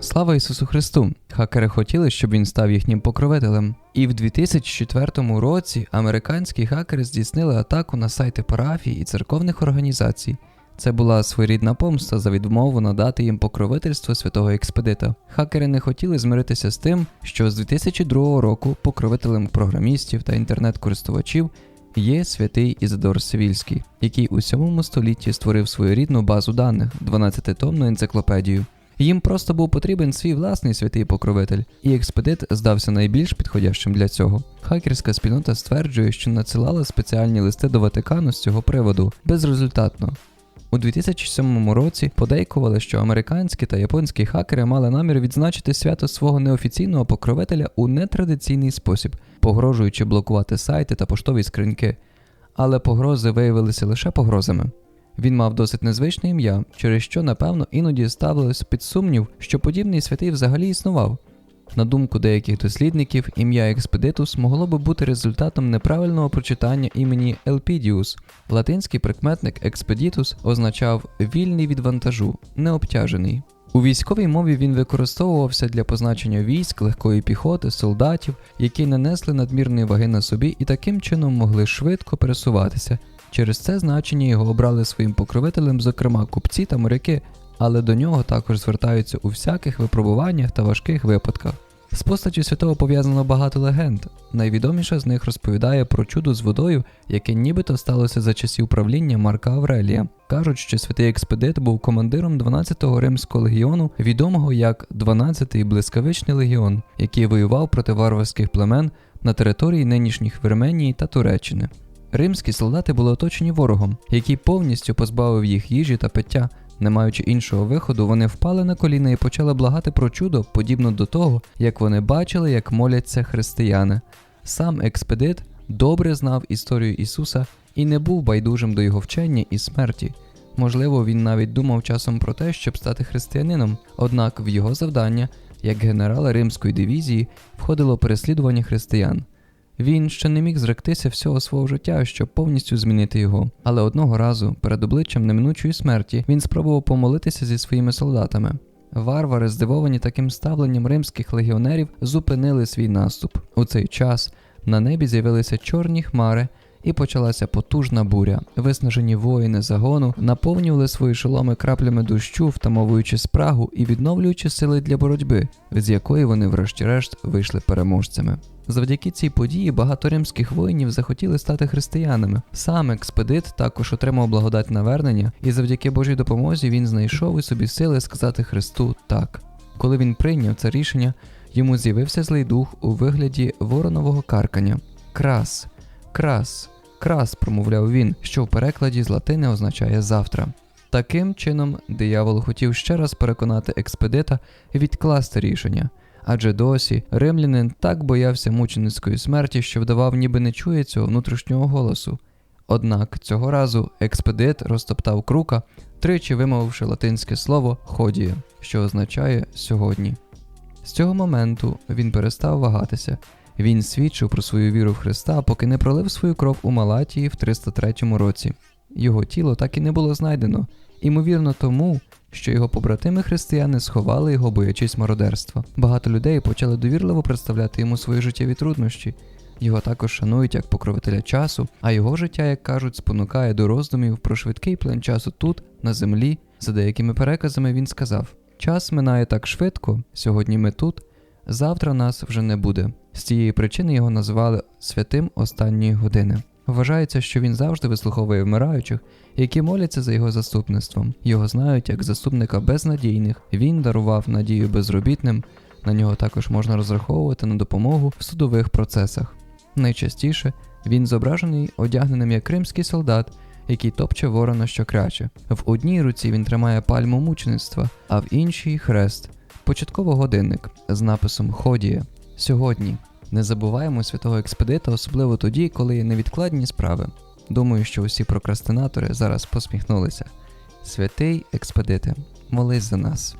Слава Ісусу Христу! Хакери хотіли, щоб він став їхнім покровителем. І в 2004 році американські хакери здійснили атаку на сайти парафій і церковних організацій. Це була своєрідна помста за відмову надати їм покровительство святого експедита. Хакери не хотіли змиритися з тим, що з 2002 року покровителем програмістів та інтернет-користувачів є святий Ізидор Сивільський, який у 7 столітті створив свою рідну базу даних 12-томну енциклопедію. Їм просто був потрібен свій власний святий покровитель, і експедит здався найбільш підходящим для цього. Хакерська спільнота стверджує, що надсилала спеціальні листи до Ватикану з цього приводу безрезультатно. У 2007 році подейкували, що американські та японські хакери мали намір відзначити свято свого неофіційного покровителя у нетрадиційний спосіб, погрожуючи блокувати сайти та поштові скриньки. Але погрози виявилися лише погрозами. Він мав досить незвичне ім'я, через що, напевно, іноді ставилось під сумнів, що подібний святий взагалі існував. На думку деяких дослідників, ім'я Експедитус могло би бути результатом неправильного прочитання імені Елпідіус. Латинський прикметник Експедітус означав вільний від вантажу, необтяжений. У військовій мові він використовувався для позначення військ, легкої піхоти, солдатів, які не несли надмірної ваги на собі і таким чином могли швидко пересуватися. Через це значення його обрали своїм покровителем, зокрема купці та моряки, але до нього також звертаються у всяких випробуваннях та важких випадках. З постаттю святого пов'язано багато легенд. Найвідоміша з них розповідає про чудо з водою, яке нібито сталося за часів правління Марка Аврелія. Кажуть, що святий експедит був командиром 12-го римського легіону, відомого як 12-й блискавичний легіон, який воював проти варварських племен на території нинішніх Вірменії та Туреччини. Римські солдати були оточені ворогом, який повністю позбавив їх їжі та пиття. Не маючи іншого виходу, вони впали на коліна і почали благати про чудо, подібно до того, як вони бачили, як моляться християни. Сам експедит добре знав історію Ісуса і не був байдужим до його вчення і смерті. Можливо, він навіть думав часом про те, щоб стати християнином, однак в його завдання, як генерала римської дивізії, входило переслідування християн. Він ще не міг зректися всього свого життя, щоб повністю змінити його. Але одного разу, перед обличчям неминучої смерті, він спробував помолитися зі своїми солдатами. Варвари, здивовані таким ставленням римських легіонерів, зупинили свій наступ. У цей час на небі з'явилися чорні хмари. І почалася потужна буря. Виснажені воїни загону наповнювали свої шоломи краплями дощу, втамовуючи спрагу і відновлюючи сили для боротьби, з якої вони, врешті-решт, вийшли переможцями. Завдяки цій події багато римських воїнів захотіли стати християнами. Сам експедит також отримав благодать навернення, і завдяки Божій допомозі він знайшов у собі сили сказати Христу так. Коли він прийняв це рішення, йому з'явився злий дух у вигляді воронового каркання. Крас, крас, крас, промовляв він, що в перекладі з латини означає завтра. Таким чином, диявол хотів ще раз переконати експедита відкласти рішення адже досі римлянин так боявся мученицької смерті, що вдавав, ніби не чує цього внутрішнього голосу. Однак цього разу експедит розтоптав крука, тричі вимовивши латинське слово ходіє, що означає сьогодні. З цього моменту він перестав вагатися. Він свідчив про свою віру в Христа, поки не пролив свою кров у Малатії в 303 році. Його тіло так і не було знайдено, імовірно, тому, що його побратими християни сховали його, боячись мародерства. Багато людей почали довірливо представляти йому свої життєві труднощі. Його також шанують як покровителя часу, а його життя, як кажуть, спонукає до роздумів про швидкий плен часу тут, на землі. За деякими переказами він сказав: час минає так швидко, сьогодні ми тут, завтра нас вже не буде. З цієї причини його назвали святим останньої години. Вважається, що він завжди вислуховує вмираючих, які моляться за його заступництвом. Його знають як заступника безнадійних. Він дарував надію безробітним. На нього також можна розраховувати на допомогу в судових процесах. Найчастіше він зображений одягненим як кримський солдат, який топче ворона, що кряче. В одній руці він тримає пальму мучеництва, а в іншій хрест, початково годинник з написом Ходіє. Сьогодні не забуваємо святого експедита, особливо тоді, коли є невідкладні справи. Думаю, що усі прокрастинатори зараз посміхнулися. Святий експедите, молись за нас.